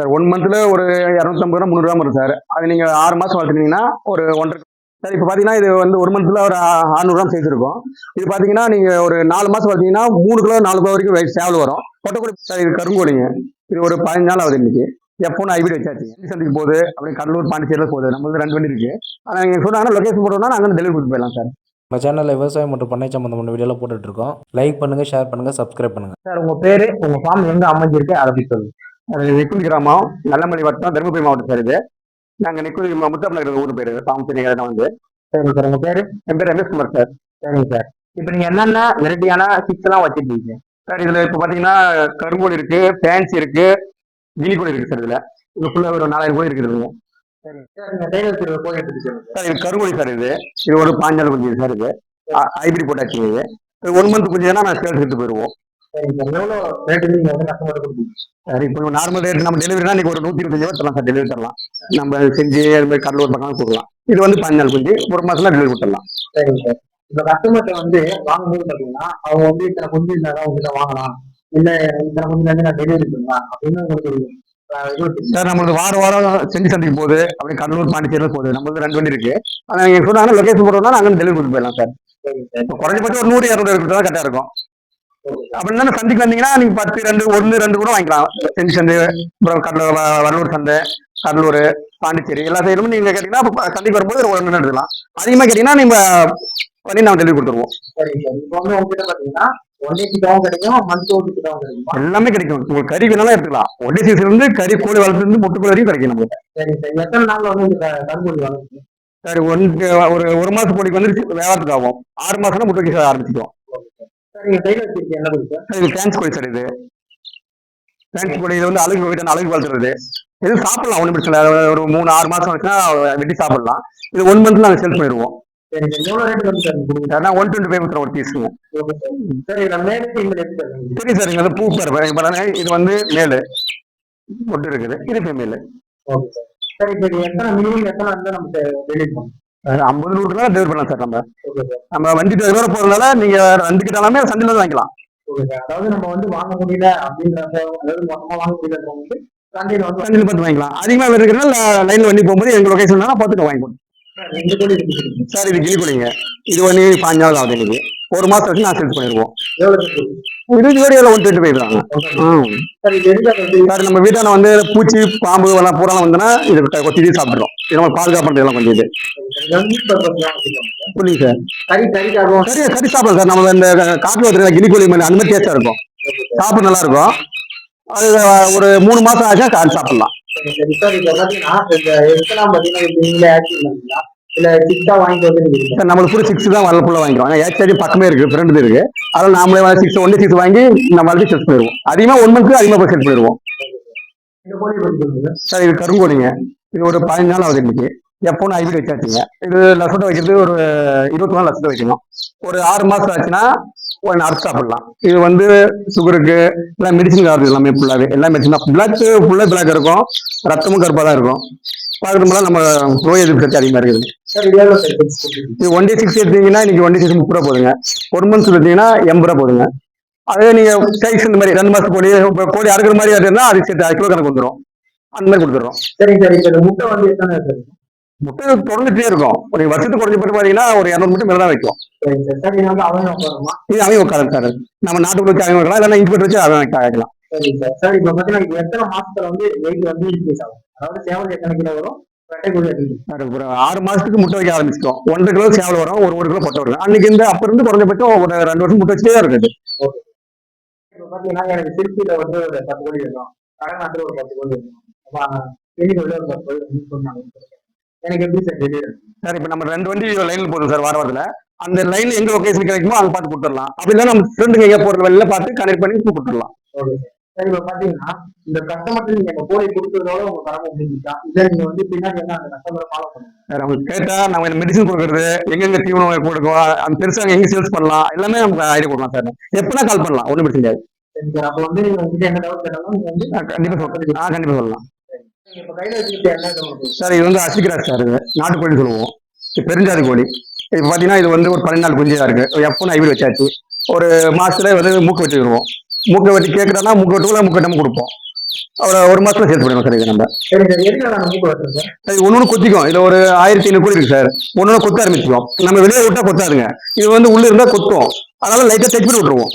Sir one மந்த்ல ஒரு இரநூத்தம்பது ரூபா முந்நூறுவா வரும் சார். அது நீங்க ஆறு மாசம் வளர்த்துனீங்கன்னா ஒரு ஒன்றரை சார் இப்போ பார்த்தீங்கன்னா இது வந்து ஒரு மந்த்ல ஒரு அறுநூறுவா சைஸ் இருக்கும். இது பார்த்தீங்கன்னா நீங்க ஒரு நாலு மாசம் வளர்த்தீங்கன்னா மூணு கிலோ நாலு கிலோ வரைக்கும் சேவல் வரும். கொட்டக்குடி சார் இது கருங்கோழிங்க. இது ஒரு பதினஞ்சு நாள் ஆகுது இன்னைக்கு. எப்போன்னு ஹைபிரிட் வச்சாச்சு. சந்திக்கு போகுது? அப்படியே கடலூர் பாண்டிச்சேரியில் போகுது. நம்ம வந்து ரெண்டு வண்டி இருக்கு. ஆனால் நீங்கள் சொன்னாங்கன்னா லொகேஷன் போட்டோம்னா நாங்கள் டெலிவரி கொடுத்து போயிடலாம் சார். நம்ம சேனலில் விவசாயம் மற்றும் பண்ணை சம்மந்தமான வீடியோலாம் போட்டுட்ருக்கோம் லைக் பண்ணுங்கள் ஷேர் பண்ணுங்கள் சப்ஸ்கிரைப் பண்ணுங்கள் சார் உங்க பேரு உங்க ஃபார்ம் எங்க அமைஞ்சிருக்கு அதை பத்தி சொல்லுங்க. அது நெக்குடி கிராமம் நல்லமலை வட்டம் தருமபுரி மாவட்டம் சார் இது. நாங்கள் நெக்குடி முத்தப்பநகர் ஊர் பேர். பாம்பு வந்து. சரிங்க சார். உங்கள் பேர்? என் பேர் ரமேஷ் குமார் சார். சரிங்க சார். இப்போ நீங்கள் என்னென்ன வெரைட்டியான சிக்ஸ் எல்லாம் சார் இதில் இப்போ பார்த்தீங்கன்னா கருங்கோல் இருக்குது ஃபேன்சி இருக்குது கினி கோழி சார் இதில். இது ஃபுல்லாக ஒரு நாலாயிரம் கோழி இருக்குதுங்க சார். இது கருங்கோழி சார் இது. இது ஒரு பாஞ்சால் குஞ்சு சார் இது. ஹைபிரிட் போட்டாச்சு இது. ஒன் மந்த் குஞ்சுனா நான் சேல்ஸ் எடுத்து போயிடுவோம் சார் வந்து இப்போ நார்மல் ரேட் நம்ம டெலிவரினா இன்னைக்கு ஒரு நூற்றி இருபத்தஞ்சு ரூபா தரலாம் சார் டெலிவரி தரலாம். நம்ம செஞ்சு அது மாதிரி கடலூர் பக்கம் கொடுக்கலாம். இது வந்து பதினாலு குஞ்சு ஒரு மாசத்துல டெலிவரி கொடுத்துடலாம். சரிங்க சார். இப்போ கஸ்டமர்கிட்ட வந்து வாங்கும்போது பாத்தீங்கன்னா அவங்க வந்து இத்தனை கொஞ்சம் இருந்தாதான் உங்ககிட்ட வாங்கலாம். இல்ல இத்தனை கொஞ்சம் இருந்து நான் டெலிவரி பண்ணலாம் அப்படின்னு உங்களுக்கு. சார் நம்மளுக்கு வாரம் வாரம் செஞ்சு சந்தைக்கு போகுது. அப்படியே கடலூர் பாண்டிச்சேரியில் போகுது. நம்மளுக்கு ரெண்டு வண்டி இருக்கு. ஆனால் நீங்கள் சொன்னாங்கன்னா லொகேஷன் போட்டோம்னா நாங்கள் டெலிவரி கொடுத்து போயிடலாம் சார் சரிங்க சார். இப்போ குறைஞ்சபட்சம் ஒரு நூறு இரநூறு இருக்கிறது கரெக்டாக இருக்கும். அப்படின்னா சந்தைக்கு வந்தீங்கன்னா நீங்கள் பத்து ரெண்டு ஒன்று ரெண்டு கூட வாங்கிக்கலாம். செஞ்சு சந்தை அப்புறம் கடலூர் வ- வடலூர் சந்தை கடலூர் பாண்டிச்சேரி எல்லா சைடுமே நீங்கள் கேட்டிங்கன்னா சந்தைக்கு வரும்போது ஒரு ஒன்று எடுத்துக்கலாம். அதிகமாக கேட்டிங்கன்னா நீங்கள் பண்ணி நாங்கள் டெலிவரி கொடுத்துருவோம். ஒன் எல்லாமே கிடைக்கும். உங்களுக்கு கறி வேணாலும் எடுத்துக்கலாம். ஒட்டி சீசன் இருந்து கறி கோழி வளர்த்து இருந்து முட்டை கோழி வரைக்கும் கிடைக்கும் சரிங்க சார் ஒன்று ஒரு ஒரு மாசம் கோழிக்கு வந்து வியாபாரத்துக்கு ஆகும். ஆறு மாசம்னா முட்டை வைக்க இது ஃபேன்ஸ் கோழி சார் இது. ஃபேன்ஸ் கோழி இது வந்து அழகு வீட்டு அழகு வளர்த்துறது இது. சாப்பிடலாம் ஒன்றும் பிரச்சனை ஒரு மூணு ஆறு மாசம் வச்சுன்னா வெட்டி சாப்பிடலாம். இது ஒன் மந்த்ல நாங்கள் சேல்ஸ் பண்ணிடுவோம். ஒன் டுவெண்ட்டி ஃபைவ் ஒரு ஓகே சார். சரி இங்க பூ பாருங்க இது வந்து மேலு. ஒட்டு இருக்குது. இது ஃபீமேலு ஓகே சார். சரி சரி. எத்தனை மினிமம் எத்தனை வந்து நமக்கு டெலிவரி பண்ணும் ஐம்பது நூறுனா டெலிவரி பண்ணலாம் சார் நம்ம. நம்ம வண்டி டிரைவர் போறதுனால நீங்க ரெண்டு கிட்டாலுமே சந்தையில தான் வாங்கிக்கலாம். அதாவது நம்ம வந்து வாங்க முடியல அப்படின்றப்ப அதாவது மொத்தமா வாங்க முடியல சந்தையில வந்து சந்தையில பார்த்து வாங்கிக்கலாம். அதிகமாக இருக்கிறனால லைன்ல வண்டி போகும்போது எங்க லொகேஷன் பார்த்துட்டு வாங்கிக்கணும். சார் இது கிளி கோழிங்க. இது வந்து பாஞ்சு நாள் ஆகுது இன்னைக்கு ஒரு வச்சு நான் சேல்ஸ் பண்ணிடுவோம் எவ்வளவு சார் கொடுங்க? இது ஜோடியில் ஒன் டுவெண்ட்டி ஃபைவ் தாங்க ம். சார் சார் நம்ம வீட்டான வந்து பூச்சி பாம்பு எல்லாம் பூராலாம் வந்தோன்னா இது கொத்தி சாப்பிட்றோம் இது நம்ம பாதுகாப்பு இதெல்லாம் கொஞ்சம் இது. சார். புரியுங்க சார் கறிக்காகவும் சரி கறி சாப்பிடலாம் சார். நம்ம இந்த காட்டில் வச்சுருக்க கிளி கோழி மாதிரி அந்த மாதிரி டேஸ்டாக இருக்கும். சாப்பிட நல்லா இருக்கும் அது ஒரு மூணு மாசம் ஆச்சா கால் சாப்பிடலாம். இல்ல சிக்ஸா வாங்கிட்டு வந்து நம்மளுக்கு கூட சிக்ஸ் தான் ஃபுல்லாக வாங்கிக்கிறோம். ஏன்னா ஏச்சாடி பக்கமே இருக்கு ஃப்ரெண்டு இருக்கு. அதில் நாமளே சிக்ஸ் ஒன்லி சிக்ஸ் வாங்கி நம்ம வளர்த்து செட் பண்ணிடுவோம் அதிகமாக ஒன் மந்த்துக்கு அதிகமாக போய் செட் பண்ணிடுவோம் சார் இது கருங்கோழிங்க இது ஒரு பதினஞ்சு நாள் ஆகுது இன்னைக்கு. எப்போன்னு வச்சாச்சுங்க. இது லட்சத்தை வைக்கிறது ஒரு இருபத்தி நாலு லட்சத்தை வைக்கணும். ஒரு ஆறு மாசம் ஆச்சுன்னா ஒன்று அரைச்சு சாப்பிடலாம். இது வந்து சுகருக்கு எல்லாம் மெடிசன் கார்டு எல்லாமே ஃபுல்லாகவே எல்லா மெடிசன் தான். பிளாக் ஃபுல்லாக பிளாக் இருக்கும். ரத்தமும் கருப்பாக தான் இருக்கும். பார்க்கறதுனால நம்ம நோய் எதிர்ப்பு சக்தி அதிகமாக இருக்குது. ஒன் டே சிக்ஸ் எடுத்தீங்கன்னா இன்னைக்கு ஒன் டே சிக்ஸ் முப்பது ரூபா போதுங்க. ஒரு மந்த்ஸ் எடுத்தீங்கன்னா எண்பது ரூபா போதுங்க. அதே நீங்க சைஸ் இந்த மாதிரி ரெண்டு கோழி இப்போ கோழி அறுக்கிற மாதிரி இருந்தா அதுக்கு சேர்த்து கிலோ கணக்கு வந்துடும் அந்த மாதிரி கொடுத்துறோம் சரிங்க சார் முட்டை வந்து எத்தனை முட்டை தொடர்ந்துட்டே இருக்கும். ஒரு வருஷத்துக்கு குறைஞ்ச போட்டு பார்த்தீங்கன்னா ஒரு இரநூறு முட்டை மேலே தான் வைக்கும் இது அவன் உட்காந்து சார். நம்ம நாட்டுக்குள்ள வச்சு அவன் வைக்கலாம் இல்லைன்னா இன்குபேட்டர் வச்சு அவன் வைக்கலாம். சார். சார் இப்போ பார்த்தீங்கன்னா எத்தனை மாசத்துல வந்து வெயிட் வந்து இன்க்ரீஸ் ஆகும்? அதாவது சேவல் எத்தனை கிலோ வரும்? ஆறு மாசத்துக்கு முட்டை வைக்க ஆரம்பிச்சிட்டோம். ஒன்றரை கிலோ சேவல் வரும் ஒரு ஒரு கிலோ பொட்டை வரும். அன்னைக்கு இந்த அப்ப இருந்து குறைஞ்சபட்சம் ஒரு ரெண்டு வருஷம் முட்டை வச்சுட்டே இருக்குது இப்போ பார்த்தீங்கன்னா எனக்கு திருச்சியில வந்து ஒரு பத்து கோழி வேணும். கடநாட்டில் ஒரு பத்து வேணும். வந்து சொன்னாங்க. எனக்கு எப்படி சார் டெலிவரி சார் இப்போ நம்ம ரெண்டு வண்டி லைன்ல போதும் சார் வார வாரத்தில் அந்த லைன் எங்க லொகேஷன் கிடைக்குமோ அங்க பார்த்து கொடுத்துடலாம். அப்படி இல்லை நம்ம ஃப்ரெண்டுங்க எங்க போறது வெளில பார்த்து கனெக்ட் பண்ணி கொடுத்துடலாம் ஓகே சார். சார் இப்போ பார்த்தீங்கன்னா இந்த கஸ்டமருக்கு நீங்க இந்த கோழி கொடுக்கறதோட உங்க கடமை முடிஞ்சுட்டா இல்லை நீங்க வந்து பின்னாடி என்ன அந்த கஸ்டமரை ஃபாலோ பண்ணுங்க. அவங்க கேட்டா நம்ம மெடிசன் கொடுக்கறது எங்கெங்க தீவனம் கொடுக்கும் அந்த பெருசா எங்க சேல்ஸ் பண்ணலாம் எல்லாமே நமக்கு ஐடியா கொடுக்கலாம் சார் எப்பனா கால் பண்ணலாம் ஒன்றும் பிரச்சனை கிடையாது சரி அப்போ வந்து நீங்க உங்ககிட்ட என்ன டவுட் கேட்டாலும் நீங்க வந்து நான் கண்டிப்பா ஆ கண்டிப்பா சொல்லலாம். சார். இது வந்து அசிக்ராஸ் சார் நாட்டுக்கோழி சொல்லுவோம். பெருஞ்சாதி கோழி. இப்போ பார்த்தீங்கன்னா இது வந்து ஒரு பன்னெண்டு நாள் குஞ்சியா இருக்கு. எப்போ ஐபிஎல் வச்சாச்சு. ஒரு மாசத்துல வந்து மூக்கு வெட்டி விடுவோம் மூக்கை வெட்டி கேட்குறோன்னா மூக்கு வெட்டுக்குள்ள மூக்கு வெட்டாம கொடுப்போம். ஒரு ஒரு மாசத்துல சேர்த்து போடுவோம் சார் இது நம்ம. ஒன்று ஒன்று கொத்திக்கும். இதுல ஒரு ஆயிரத்தி ஐநூறு கோழி இருக்கு சார். ஒன்று ஒன்று கொத்த ஆரம்பிச்சிக்கும் நம்ம வெளியே விட்டா கொத்தாதுங்க. இது வந்து உள்ள இருந்தா கொத்தும். அதனால லைட்டா செக் பண்ணி விட்டுருவோம்.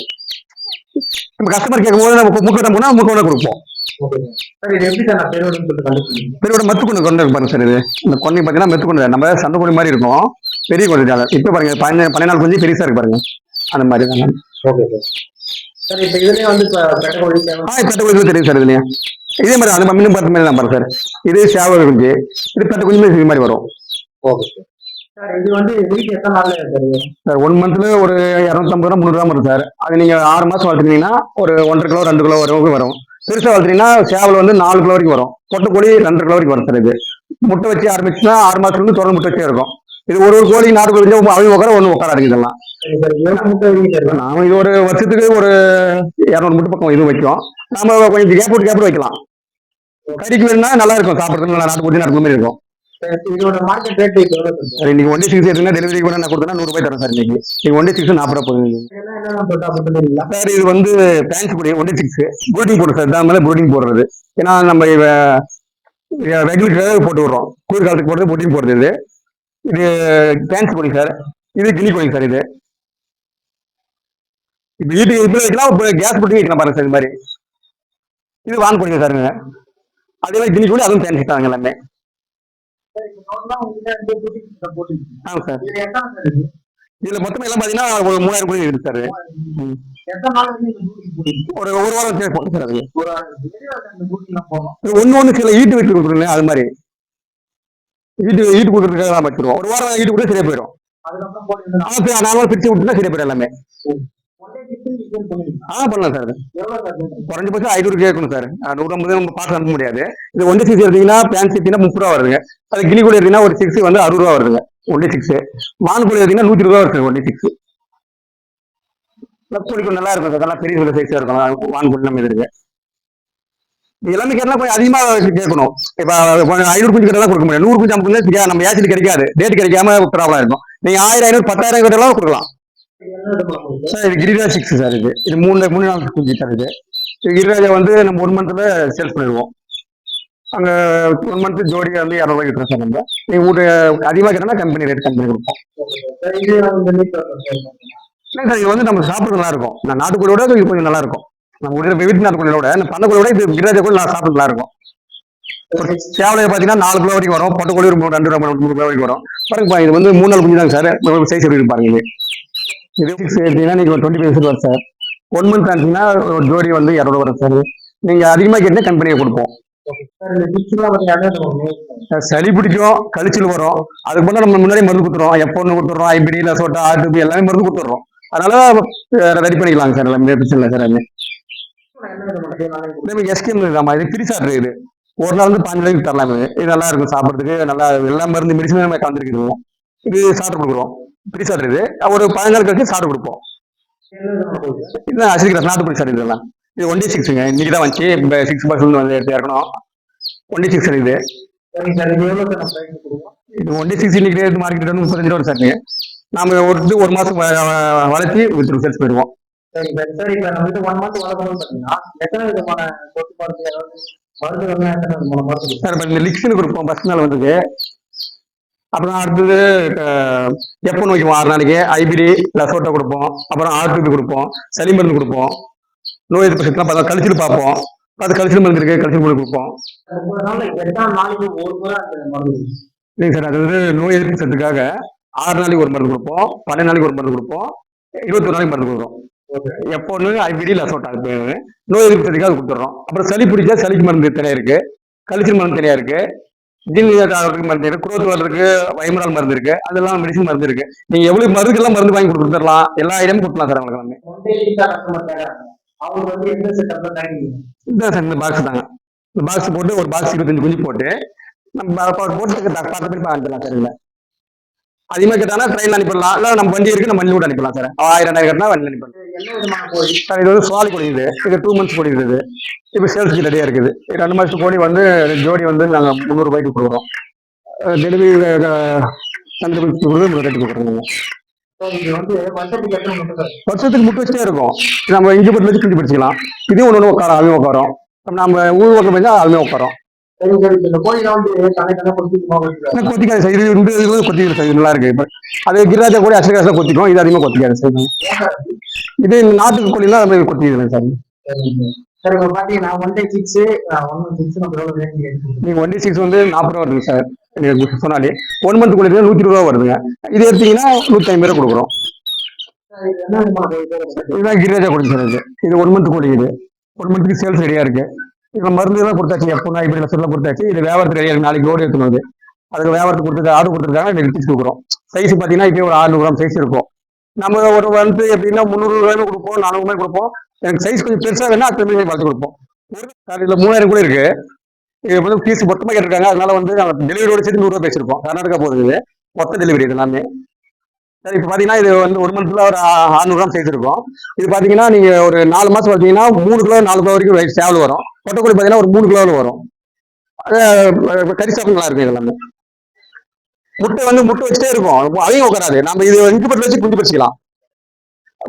நம்ம கஸ்டமர் கேட்கும் போது நம்ம மூக்கு வெட்ட போனா மூக்கு வெட்ட கொடுப்போம். பெரிய மத்து கொண்டு கொண்டு பாருங்க சார் இது. இந்த கொண்டை பார்த்தீங்கன்னா மெத்து கொண்டு நம்ம சண்டை கொடி மாதிரி இருக்கும். பெரிய கொண்டு இப்போ பாருங்க பதினேழு பன்னெண்டு கொஞ்சம் பெருசா இருக்கு பாருங்க. அந்த மாதிரி தாங்க ஓகே சார். சார் இப்போ இதுலயே வந்து இப்போ ஆ பெட்ட குஞ்சு தெரியும் சார் இதுலயும் இதே மாதிரி அந்த மீன் பார்த்த மாதிரி தான் சார். இது சேவ குஞ்சு இது குஞ்சு இது மாதிரி வரும். Okay sir. இது வந்து எத்தனை சார் ஒன் மந்த்ல ஒரு இரநூத்தம்பது ரூபா முந்நூறு வரும் சார். அது நீங்க ஆறு மாசம் வளர்த்துனீங்கன்னா ஒரு ஒன்றரை கிலோ ரெண்டு கிலோ வரைக்கும் வரும். பெருசா வளர்த்தீங்கன்னா சேவல் வந்து நாலு கிலோ வரைக்கும் வரும். பொட்டை கோழி ரெண்டு கிலோ வரைக்கும் வரும் சார் இது. முட்டை வச்சு ஆரம்பிச்சுன்னா ஆறு மாசத்துல இருந்து தொடர்ந்து முட்டை வச்சே இருக்கும். இது ஒரு ஒரு கோழி நாட்டு கோழி அவங்க உட்கார ஒன்று வீட்டு தருவீங்க நாம இது ஒரு வருஷத்துக்கு ஒரு இரநூறு முட்டை பக்கம் இது வைக்கும். நாம கொஞ்சம் கேப் விட்டு கேப் வைக்கலாம். கறிக்கு வேணும்னா நல்லா இருக்கும். சாப்பிட்றதுக்கு நல்லா நாட்டு நாட்டு மாதிரி இருக்கும். இதோட மார்க்கெட் ரேட் சார் இன்னைக்கு ஒன் சிக்ஸ் எடுத்தீங்கன்னா டெலிவரி கூட நான் கொடுத்தா நூறு ரூபாய் தரேன் சார் இன்னைக்கு. இன்னைக்கு ஒன் சிக்ஸ் நாற்பது போகுது போட்டா சார் இது வந்து பேங்க் பொடி ஒன் சிக்ஸ் ப்ரோட்டீன் போடுறது சார் தான் மேலே போடுறது. ஏன்னா நம்ம ரெகுலர் போட்டு விடுறோம் குளிர்காலத்துக்கு போடுறது ப்ரோட்டீன் போடுறது இது இது கோழி சார். இது கிளி கோழி சார் இது. இப்போ வீட்டுக்கு இப்போ வைக்கலாம் இப்போ கேஸ் போட்டு வைக்கலாம் பாருங்க சார் இது மாதிரி. இது வான் சார் சாருங்க அதே மாதிரி கிளி கோழி அதுவும் பேங்க் தாங்க எல்லாமே. ஆமாம் சார். இதில் மொத்தம் எல்லாம் பார்த்தீங்கன்னா ஒரு மூணாயிரம் கோழி இருக்கு சார் ம். ஒரு ஒரு வாரம் சார் போட்டு சார் அது. ஒரு ஒன்று ஒன்று சில ஈட்டு வச்சு கொடுக்குறோங்க அது மாதிரி. ஈட்டு ஈட்டு கொடுக்குறதுக்காக நம்ம வச்சிருவோம். ஒரு வாரம் ஈட்டு கூட சரியா போயிடும். அதுக்கப்புறம் போட்டு ஆனால் நார்மலாக பிரிச்சு விட்டுனா சரியா போயிடும் எல்லாமே. ஆ பண்ணலாம் சார். எவ்வளோ சார் பண்ணுறீங்க குறைஞ்சபட்சம் ஐநூறு கேட்கணும் சார். நூற்றம்பது நம்ம பார்த்து அனுப்ப முடியாது. இது ஒன் சிக்ஸ் எடுத்தீங்கன்னா பேன் சிக்ஸ்னா முப்பது ரூபா வருதுங்க. அது கிளி கூட எடுத்தீங்கன்னா ஒரு சிக்ஸ் வந்து அறுபது ரூபா வருதுங்க. ஒன் டே சிக்ஸ் வான் கூட எடுத்தீங்கன்னா நூற்றி ரூபா வருது ஒன் டே சிக்ஸ் கோழிக்கு நல்லா இருக்கும் சார். நல்லா பெரிய சைஸாக இருக்கும். வான் கூட நம்ம இது இருக்கு எல்லாமே கேட்டால் கொஞ்சம் அதிகமாக கேட்கணும். இப்போ ஐநூறு குஞ்சு கேட்டால் கொடுக்க முடியும். நூறு குஞ்சு ஐம்பது குஞ்சு நம்ம ஏசிட்டு கிடைக்காது. ரேட் கிடைக்காம ப்ராப்ளம் இருக்கும் நீங்கள் ஆயிரம் ஐநூறு பத்தாயிரம் கேட்டாலும் கொடுக்கலாம். சார் இது கிரிராஜ் சிக்ஸ் சார் இது. இது மூணு மூணு நாள் குஞ்சு சார் இது. கிரிராஜை வந்து நம்ம ஒன் மந்த்தில் சேல்ஸ் பண்ணிடுவோம். அங்கே ஒன் மந்த் ஜோடியாக வந்து இரநூறுவா கிட்ட சார் நம்ம. நீங்கள் வீட்டு அதிகமாக கேட்டால் கம்பெனி ரேட் கம்பெனி கொடுப்போம். இல்லை சார் இது வந்து நம்ம சாப்பிட நல்லா இருக்கும். நான் நாட்டுக்கோழியோட கொஞ்சம் நல்லா இருக்கும். நம்ம வீட்டு வீட்டு நாட்டுக்கோழியோட இந்த பண்ணக்கோழியோட இது கிரிராஜை கோயில் நான் சாப்பிட்டுலாம் இருக்கும். ஒரு சேவலையை பார்த்தீங்கன்னா நாலு கிலோ வரைக்கும் வரும். பொட்டக்கோழி ஒரு மூணு ரெண்டு மூணு கிலோ வரைக்கும் வரும். பாருங்கப்பா இது வந்து மூணு நாள் குஞ்சு தாங்க சார். சைஸ் எப்படி பாருங்க இது. இது சிக்ஸ் எடுத்தீங்கன்னா நீங்கள் டுவெண்ட்டி ஃபைவ் வரும் சார். ஒன் மந்த் ஆச்சுன்னா ஒரு ஜோடி வந்து இரநூறு வரும் சார். நீங்கள் அதிகமாக கேட்டால் கம்பெனியை கொடுப்போம். சளி பிடிக்கும் கழிச்சல் வரும். அதுக்கு முன்னாடி நம்ம முன்னாடி மருந்து கொடுத்துறோம் எப்போ ஒன்று கொடுத்துறோம் ஐபிடி லசோட்டா ஆர்டிபி எல்லாமே மருந்து கொடுத்துட்றோம். அதனால ரெடி பண்ணிக்கலாங்க சார். எல்லாமே பிரச்சனை இல்லை சார் எல்லாமே. எஸ் விதமான தேவையான இது ஒரு நாள் வந்து பாஞ்சு நாளைக்கு தரலாம். இது நல்லா இருக்கும் சாப்பிட்றதுக்கு நல்லா எல்லா மருந்து மெடிசன் நம்ம கலந்துருக்குது இது சாப்பிட்டு கொடுக்குறோம். பிரிசாட்ரு இது. ஒரு பதினஞ்சு நாள் கழிச்சு சாப்பிட்டு கொடுப்போம். இதுதான் அசிரிக்கிற நாட்டு பிரிசாட் இதெல்லாம். இது ஒன் டே சிக்ஸுங்க இன்னைக்கு தான் வந்துச்சு. இப்போ சிக்ஸ் பர்சன்ட் வந்து எடுத்து இறக்கணும். ஒன் டே சிக்ஸ் இது. இது ஒன் டே சிக்ஸ் இன்னைக்கு ரேட் மார்க்கெட் வந்து முப்பத்தஞ்சு ரூபா சார் நாம ஒரு ஒரு மாசம் வளர்த்து வித் வளர்த்தி வித்து போயிடுவோம். சார் இப்போ நம்ம வந்து ஒன் மந்த் வளர்க்கணும்னு பார்த்தீங்கன்னா எத்தனை விதமான சொத்து மருந்து மருந்துகள்லாம் எத்தனை விதமான மருந்து சார் இப்போ இந்த லிக்ஸின் கொடுப்போம் ஃபர்ஸ்ட் நாள் வந்தது அப்புறம் அடுத்தது எப்போ வைக்குவோம் ஆறு நாளைக்கு ஐபிடி லசோட்டா கொடுப்போம். அப்புறம் ஆர்டிபி கொடுப்போம். சளி மருந்து கொடுப்போம். நோய் எதிர்ப்பு சக்திலாம் பார்த்தா கழிச்சிட்டு பார்ப்போம். அது கழிச்சிட்டு மருந்து இருக்கு கழிச்சிட்டு மருந்து கொடுப்போம். இல்லைங்க சார் அது வந்து நோய் எதிர்ப்பு சத்துக்காக ஆறு நாளைக்கு ஒரு மருந்து கொடுப்போம். பன்னெண்டு நாளைக்கு ஒரு மருந்து கொடுப்போம். இருபத்தொரு நாளைக்கு மருந்து கொடுக்குறோம். எப்போ ஒன்று ஐபிடி லசோட்டா அது பேரு. நோய் எதிர்ப்பு சத்துக்காக அது கொடுத்துட்றோம். அப்புறம் சளி பிடிச்சா சளிக்கு மருந்து தனியாக இருக்கு. கழிச்சல் மருந்து தனியாக இருக்கு. ஜின் ஆகிறதுக்கு மருந்து இருக்கு. குரோத் வர்றதுக்கு வைமரால் மருந்து இருக்கு. அதெல்லாம் மெடிசன் மருந்து இருக்கு. நீங்க எவ்வளவு மருந்துக்கெல்லாம் மருந்து வாங்கி கொடுத்துடலாம்? எல்லா ஐட்டமும் கொடுக்கலாம் சார் அவங்களுக்கு எல்லாமே இதுதான் சார் இந்த பாக்ஸ் தாங்க. இந்த பாக்ஸ் போட்டு ஒரு பாக்ஸ் இருபத்தஞ்சு குஞ்சு போட்டு நம்ம போட்டு பார்த்து பண்ணி அனுப்பலாம் சார் இல்லை அதிகமாக கேட்டாங்கன்னா ட்ரெயின் அனுப்பிடலாம். இல்லை நம்ம வண்டி இருக்கு நம்ம வண்டி கூட அனுப்பலாம் சார் ஆயிரம் ரெண்டாயிரம் கட்டினா வண்டி அனுப்பலாம் சார் இது வந்து சுவாலி கோழி இது இது டூ மந்த்ஸ் இது இப்போ சேல்ஸ்க்கு ரெடியாக இருக்குது. ரெண்டு மாதத்து கோழி வந்து ஜோடி வந்து நாங்கள் முந்நூறுபாய்க்கு கொடுக்குறோம். டெலிவரி தந்து கொடுக்குறது ரேட்டு கொடுக்குறோங்க வருஷத்துக்கு முட்டை வச்சுட்டே இருக்கும். நம்ம இஞ்சி பட்டு வச்சு கிண்டி படிச்சுக்கலாம். இதே ஒன்று ஒன்று உட்காரம் அதுவும் உட்காரம். நம்ம ஊர் பக்கம் போய் அதுமே உட்காரோம். கொத்திக்காது சார். இது இந்த இது வந்து கொத்திக்கிற சார். நல்லா இருக்கு. இப்போ அது கிராஜா கூட அசகாசில் கொத்திக்கும் இது அதிகமாக கொத்திக்காது சார். இது நாட்டு கோழிலாம் நம்ம கொத்திக்கிறேன் சார். சார் இப்போ பார்த்தீங்கன்னா ஒன் டே சிக்ஸ் நீங்கள் ஒன் சிக்ஸ் வந்து நாற்பது ரூபா வருதுங்க சார். நீங்கள் சொன்னாலே. ஒன் மந்த் கோழி நூற்றி இருபது ரூபா வருதுங்க. இது எடுத்தீங்கன்னா நூற்றி ஐம்பது ரூபா கொடுக்குறோம். இதுதான் கிரிராஜா கோழி சார் இது. இது ஒன் மந்த் கோழி இது ஒன் மந்த்துக்கு சேல்ஸ் ரெடியாக இருக்கு. இப்ப மருந்து எல்லாம் கொடுத்தாச்சு எப்போ இப்படி சொல்ல கொடுத்தாச்சு இது வியாபாரத்துக்கு ரெடியாக நாளைக்கு லோடு எடுத்துணும் அதுக்கு வியாபாரத்துக்கு கொடுத்து ஆர்டர் கொடுத்துருக்காங்க இன்னைக்கு எடுத்து கொடுக்குறோம். சைஸ் பார்த்தீங்கன்னா இப்போ ஒரு 600 கிராம் சைஸ் இருக்கும். நம்ம ஒரு வந்து எப்படின்னா முந்நூறு ரூபாய் கொடுப்போம் நானூறு ரூபாய் கொடுப்போம். எனக்கு சைஸ் கொஞ்சம் பெருசாக வேணா அத்தனை மணி பார்த்து கொடுப்போம். ஒரு சார் இதில் கூட இருக்கு. இது வந்து பீஸ் மொத்தமாக கேட்டிருக்காங்க. அதனால வந்து நாங்கள் டெலிவரியோட சேர்த்து நூறுரூவா பேசியிருக்கோம். கர்நாடகா போகிறது மொத்த டெலிவரி இது எல்லாமே. சார் இப்போ பார்த்தீங்கன்னா இது வந்து ஒரு மந்த்ல ஒரு ஆறுநூறு கிராம் சைஸ் இருக்கும் இது பார்த்தீங்கன்னா நீங்கள் ஒரு நாலு மாதம் பார்த்தீங்கன்னா மூணு கிலோ நாலு கிலோ வரைக்கும் weight சேவல் வரும். கொட்டைக்கோழி பார்த்தீங்கன்னா ஒரு மூணு கிலோவில் வரும். அது கறி சாப்பிட்டு நல்லா இருக்கும் இது எல்லாமே முட்டை வந்து முட்டை வச்சுட்டே இருக்கும். அதையும் உட்காராது நம்ம இது இன்குபேட்டர் வச்சு குஞ்சு பறிச்சிக்கலாம்.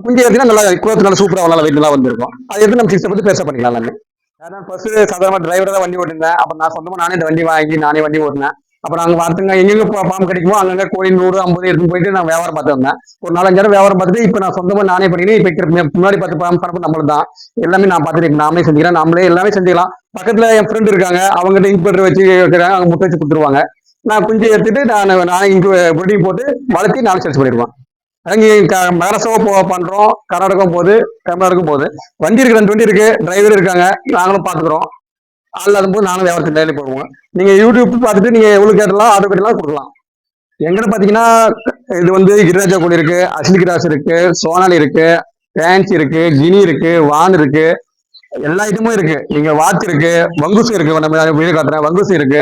குஞ்சு பார்த்தீங்கன்னா நல்லா குளத்து நல்லா சூப்பராக நல்லா வெயிட் நல்லா வந்திருக்கும். அது எடுத்து நம்ம சிக்ஸ் பற்றி பெருசாக பண்ணிக்கலாம் எல்லாமே. நான் ஃபர்ஸ்ட் சாதாரணமாக டிரைவராக தான் வண்டி ஓட்டிருந்தேன் அப்போ நான் சொந்தமாக நானே இந்த வண்டி வாங்கி நானே வண்டி ஓட்டினேன். அப்புறம் அங்கே வரத்துங்க எங்கெங்க பாம்பு கிடைக்குமோ அங்கங்கே கோயில் நூறு ஐம்பது எடுத்து போயிட்டு நான் வியாபாரம் பார்த்து வந்தேன். ஒரு நாலஞ்சாயிரம் வியாபாரம் பார்த்துட்டு இப்போ நான் சொந்தமாக நானே பண்ணிக்கிறேன் இப்போ முன்னாடி பார்த்து பாம்பு பரப்பு நம்மளும் தான். எல்லாமே நான் பார்த்துட்டு நாமளே செஞ்சுக்கிறேன். நாமளே எல்லாமே செஞ்சுக்கலாம். பக்கத்தில் என் ஃப்ரெண்டு இருக்காங்க. அவங்ககிட்ட இன்குபேட்டர் வச்சு வைக்கிறாங்க அவங்க முட்டை வச்சு கொடுத்துருவாங்க. நான் குஞ்சு எடுத்துட்டு நான் நான் இங்கு புரோட்டீன் போட்டு வளர்த்தி நாலு சேல்ஸ் பண்ணிடுவேன். அங்கே மகாராஷ்டிராவும் போ பண்ணுறோம் கர்நாடகம் போகுது. தமிழ்நாடுக்கும் போகுது. வண்டி இருக்கு. ரெண்டு வண்டி இருக்கு. டிரைவர் இருக்காங்க. நாங்களும் பார்த்துக்குறோம். ஆள் போது நானும் வியாபாரத்துக்கு டெய்லி போடுவோம் நீங்க யூடியூப் பார்த்துட்டு நீங்க எவ்வளவு கேட்டலாம் ஆர்டர் பண்ணலாம் கொடுக்கலாம். எங்கன்னு பாத்தீங்கன்னா இது வந்து கிரிராஜா கோடி இருக்கு அஸ்லி கிராஸ் இருக்கு சோனாலி இருக்கு பேன்ஸ் இருக்கு கினி இருக்கு வான் இருக்கு. எல்லா ஐட்டமும் இருக்கு. நீங்க வாத்து இருக்கு வங்குசு இருக்கு. நம்ம வீடு காட்டுறேன். வங்குசு இருக்கு.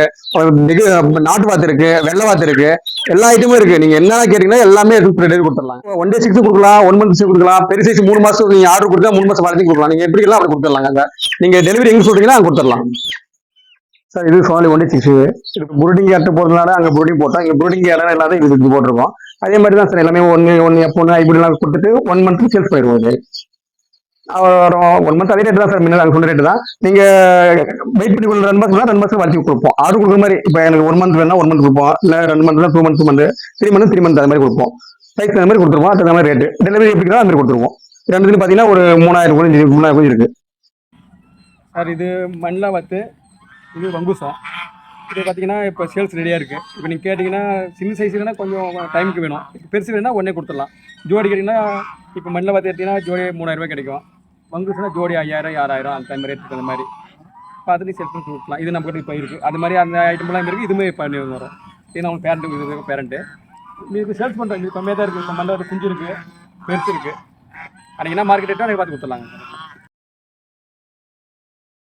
மிகு நாட்டு வாத்து இருக்கு வெள்ளை வாத்து இருக்கு. எல்லா ஐட்டமும் இருக்கு. நீங்க என்ன கேட்டீங்கன்னா எல்லாமே டெலிவரி கொடுத்துடலாம். ஒன் டே சிக்ஸ் கொடுக்கலாம் ஒன் மந்த் சிக்ஸ் கொடுக்கலாம். பெரிய சைஸ் மூணு மாசம் நீங்க ஆர்டர் கொடுத்தா மூணு மாசம் வளர்த்தி கொடுக்கலாம். நீங்க எப்படி எல்லாம் அப்படி கொடுத்துடலாங்க நீங்க டெலிவரி எங்க சொல்றீங்கன்னா அங்க கொடுத்துடலாம். சார் இது சோனி ஒன் டே சிக்ஸ் இதுக்கு புரோட்டிங் கேட்டு போறதுனால அங்க புரோட்டிங் போட்டோம். இங்க புரோட்டிங் இடம் இல்லாத இது போட்டிருக்கோம். அதே மாதிரி தான் சார் எல்லாமே ஒன்னு ஒன்னு எப்போ ஒன்று இப்படி எல்லாம் கொடுத்துட்டு ஒன் மந்த் சேல்ஸ் போயிடுவோம். அது ஒன் மந்த் அதே ரேட் தான் சார் முன்னாடி நாங்கள் சொன்ன ரேட்டு தான். நீங்க வெயிட் பண்ணி கொண்டு ரெண்டு மாசம் ரெண்டு மாசம் வளர்ச்சி கொடுப்போம். ஆர்டர் கொடுக்குற மாதிரி இப்போ எனக்கு ஒன் மந்த் வேணா ஒன் மந்த் கொடுப்போம். இல்லை ரெண்டு month two month two month three month three month அது மாதிரி கொடுப்போம். சைஸ் அந்த மாதிரி கொடுத்துருவோம். அது மாதிரி ரேட்டு டெலிவரி எப்படி அந்த மாதிரி கொடுத்துருவோம். ரெண்டுத்துலையும் பார்த்தீங்கன்னா ஒரு மூணாயிரம் கூட மூணாயிரம் கூட இருக்கு. சார் இது மண்ணில் வத்து இது வங்குசம் இது பார்த்தீங்கன்னா இப்போ சேல்ஸ் ரெடியாக இருக்குது இப்போ நீங்கள் கேட்டிங்கன்னா சின்ன சைஸ் வேணால் கொஞ்சம் டைமுக்கு வேணும். பெருசு வேணால் உடனே கொடுத்துடலாம். ஜோடி கேட்டிங்கன்னா இப்போ மண்ணில் பார்த்து எடுத்தீங்கன்னா ஜோடி மூணாயிரரூபா கிடைக்கும். வங்குசுனா ஜோடி ஐயாயிரம் ஆறாயிரம் அந்த மாதிரி ரேட் அந்த மாதிரி. பார்த்துட்டு சேல்ஸ் பண்ணி கொடுக்கலாம். இது நம்மகிட்ட இப்போ இருக்குது அது மாதிரி அந்த ஐட்டம்லாம் இருக்குது இதுவுமே பண்ணி வரும். இது நம்ம பேரண்ட்டு இது பேரண்ட்டு இது சேல்ஸ் பண்ணுறாங்க இது கம்மியாக தான் இருக்குது இப்போ மண்ணில் குஞ்சு இருக்குது பெருசு இருக்குது அன்றைக்கி என்ன மார்க்கெட் ரேட்டோ அன்றைக்கி பார்த்து கொடுத்துடலாங்க.